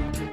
Thank you.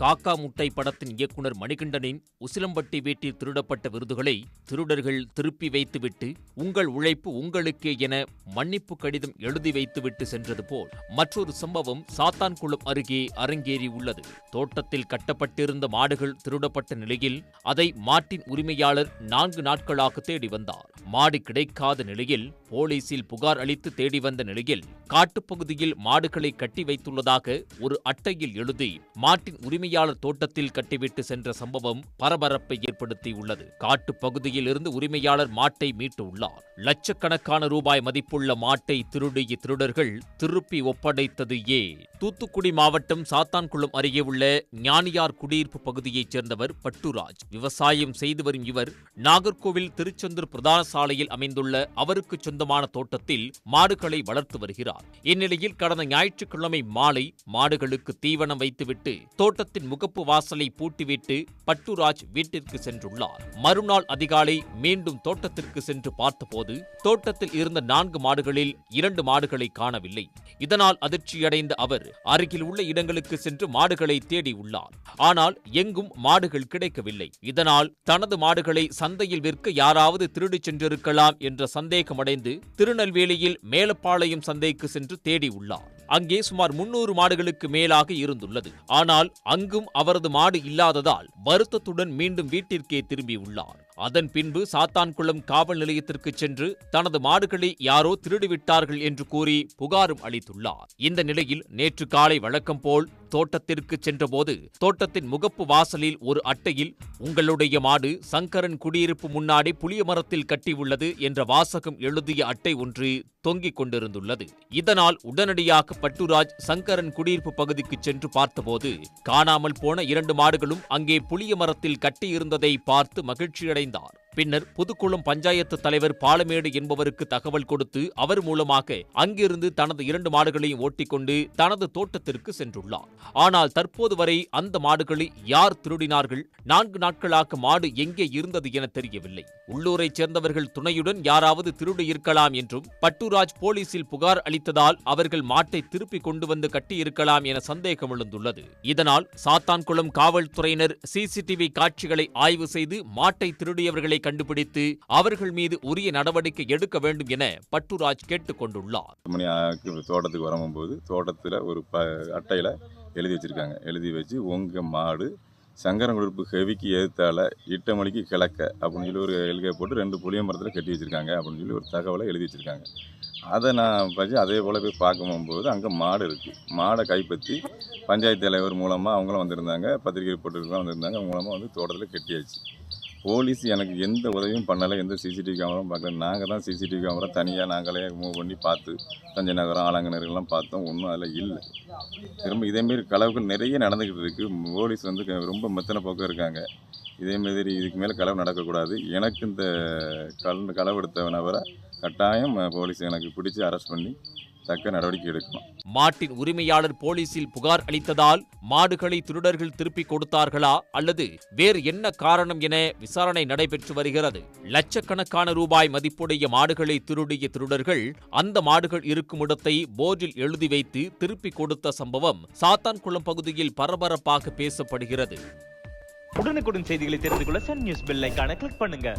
காக்கா முட்டை படத்தின் இயக்குனர் மணிகண்டனின் உசிலம்பட்டி வீட்டில் திருடப்பட்ட விருதுகளை திருடர்கள் திருப்பி வைத்துவிட்டு உங்கள் உழைப்பு உங்களுக்கே என மன்னிப்பு கடிதம் எழுதி வைத்துவிட்டு சென்றது போல் மற்றொரு சம்பவம் சாத்தான்குளம் அருகே அரங்கேறி உள்ளது. தோட்டத்தில் கட்டப்பட்டிருந்த மாடுகள் திருடப்பட்ட நிலையில் அதை மாட்டின் உரிமையாளர் நான்கு நாட்களாக தேடி வந்தார். மாடு கிடைக்காத நிலையில் போலீசில் புகார் அளித்து தேடி வந்த நிலையில் காட்டுப்பகுதியில் மாடுகளை கட்டி வைத்துள்ளதாக ஒரு அட்டையில் எழுதி மாட்டின் உரிமை உரிமையாளர் தோட்டத்தில் கட்டிவிட்டு சென்ற சம்பவம் பரபரப்பை ஏற்படுத்தியுள்ளது. காட்டுப்பகுதியில் இருந்து உரிமையாளர் மாட்டை மீட்டுள்ளார். லட்சக்கணக்கான ரூபாய் மதிப்புள்ள மாட்டை திருடிய திருடர்கள் திருப்பி ஒப்படைத்தது ஏ. தூத்துக்குடி மாவட்டம் சாத்தான்குளம் அருகே உள்ள ஞானியார் குடியிருப்பு பகுதியைச் சேர்ந்தவர் பட்டுராஜ். விவசாயம் செய்து வரும் இவர் நாகர்கோவில் திருச்செந்தூர் பிரதான சாலையில் அமைந்துள்ள அவருக்கு சொந்தமான தோட்டத்தில் மாடுகளை வளர்த்து வருகிறார். இந்நிலையில் கடந்த ஞாயிற்றுக்கிழமை மாலை மாடுகளுக்கு தீவனம் வைத்துவிட்டு தோட்டத்தில் தோட்டத்தின் முகப்பு வாசலை பூட்டிவிட்டு பட்டுராஜ் வீட்டிற்கு சென்றுள்ளார். மறுநாள் அதிகாலை மீண்டும் தோட்டத்திற்கு சென்று பார்த்தபோது தோட்டத்தில் இருந்த நான்கு மாடுகளில் இரண்டு மாடுகளை காணவில்லை. இதனால் அதிர்ச்சியடைந்த அவர் அருகில் உள்ள இடங்களுக்கு சென்று மாடுகளை தேடி உள்ளார். ஆனால் எங்கும் மாடுகள் கிடைக்கவில்லை. இதனால் தனது மாடுகளை சந்தையில் விற்க யாராவது திருடிச் சென்றிருக்கலாம் என்ற சந்தேகமடைந்து திருநெல்வேலியில் மேலப்பாளையம் சந்தைக்கு சென்று தேடி உள்ளார். அங்கே சுமார் முன்னூறு மாடுகளுக்கு மேலாக இருந்துள்ளது. ஆனால் அங்கும் அவரது மாடு இல்லாததால் வருத்தத்துடன் மீண்டும் வீட்டிற்கே திரும்பியுள்ளார் அதன் பின்பு சாத்தான்குளம் காவல் நிலையத்திற்கு சென்று தனது மாடுகளை யாரோ திருடிவிட்டார்கள் என்று கூறி புகாரும் அளித்துள்ளார். இந்த நிலையில் நேற்று காலை வழக்கம் போல் தோட்டத்திற்கு சென்றபோது தோட்டத்தின் முகப்பு வாசலில் ஒரு அட்டையில் உங்களுடைய மாடு சங்கரன் குடியிருப்பு முன்னாடி புளிய மரத்தில் கட்டியுள்ளது என்ற வாசகம் எழுதிய அட்டை ஒன்று தொங்கிக் கொண்டிருந்துள்ளது. இதனால் உடனடியாக பட்டுராஜ் சங்கரன் குடியிருப்பு பகுதிக்கு சென்று பார்த்தபோது காணாமல் போன இரண்டு மாடுகளும் அங்கே புளிய மரத்தில் கட்டியிருந்ததை பார்த்து மகிழ்ச்சியடைந்தார் பின்னர் புதுக்குளம் பஞ்சாயத்து தலைவர் பாலமேடு என்பவருக்கு தகவல் கொடுத்து அவர் மூலமாக அங்கிருந்து தனது இரண்டு மாடுகளையும் ஓட்டிக்கொண்டு தனது தோட்டத்திற்கு சென்றுள்ளார். ஆனால் தற்போது வரை அந்த மாடுகளை யார் திருடினார்கள்? நான்கு நாட்களாக மாடு எங்கே இருந்தது என தெரியவில்லை. உள்ளூரைச் சேர்ந்தவர்கள் துணையுடன் யாராவது திருடி இருக்கலாம் என்றும் பட்டுராஜ் போலீசில் புகார் அளித்ததால் அவர்கள் மாட்டை திருப்பி கொண்டு வந்து கட்டியிருக்கலாம் என சந்தேகம் எழுந்துள்ளது. இதனால் சாத்தான்குளம் காவல்துறையினர் சிசிடிவி காட்சிகளை ஆய்வு செய்து மாட்டை திருடியவர்களை கண்டுபிடித்து அவர்கள் மீது உரிய நடவடிக்கை எடுக்க வேண்டும் என பட்டுராஜ் கேட்டுக் கொண்டுள்ளார் மணி தோட்டத்துக்கு வரும்போது தோட்டத்தில் ஒரு ப அட்டையில் எழுதி வச்சுருக்காங்க. எழுதி வச்சு உங்கள் மாடு சங்கரங்குடிப்பு ஹெவிக்கு எதிர்த்தால இட்ட மணிக்கு கிழக்க அப்படின்னு சொல்லி ஒரு எழுகை போட்டு ரெண்டு புளிய மரத்தில் கட்டி வச்சுருக்காங்க அப்படின்னு சொல்லி ஒரு தகவலை எழுதி வச்சுருக்காங்க. அதை நான் பற்றி அதே போல் போய் பார்க்க போகும்போது அங்கே மாடு இருக்குது மாடை கைப்பற்றி பஞ்சாயத்து தலைவர் மூலமாக அவங்களும் வந்திருந்தாங்க பத்திரிகை ரிப்போர்ட்டர்லாம் வந்திருந்தாங்க. அவங்க மூலமாக வந்து தோட்டத்தில் கட்டியாச்சு. போலீஸ் எனக்கு எந்த உதவியும் பண்ணலை எந்த சிசிடிவி கேமராவும் பார்க்கல. நாங்கள் தான் சிசிடிவி கேமரா தனியாக நாங்களே மூவ் பண்ணி பார்த்து தஞ்சை நகரம் ஆலங்கநகரெல்லாம் பார்த்தோம். ஒன்றும் அதில் இல்லை. திரும்ப இதேமாரி களவுகள் நிறைய நடந்துக்கிட்டு இருக்குது போலீஸ் வந்து க- ரொம்ப மெத்தனை போக்கம் இருக்காங்க. இதே மாதிரி இதுக்கு மேலே களவு நடக்கக்கூடாது. எனக்கு இந்த கல் களவெடுத்த நபரை கட்டாயம் போலீஸ் எனக்கு பிடிச்சி அரெஸ்ட் பண்ணி தக்க நடவடிக்கை எடுக்கணும் மாட்டின் உரிமையாளர் போலீசில் புகார் அளித்ததால் மாடுகளை திருடர்கள் திருப்பிக் கொடுத்தார்களா அல்லது வேறு என்ன காரணம் என விசாரணை நடைபெற்று வருகிறது. லட்சக்கணக்கான ரூபாய் மதிப்புடைய மாடுகளை திருடிய திருடர்கள் அந்த மாடுகள் இருக்கும் இடத்தை போர்டில் எழுதி வைத்து திருப்பிக் கொடுத்த சம்பவம் சாத்தான்குளம் பகுதியில் பரபரப்பாக பேசப்படுகிறது. உடனுக்குடன் செய்திகளை தெரிந்து கொள்ள சன் நியூஸ் பெல் கிளிக் பண்ணுங்க.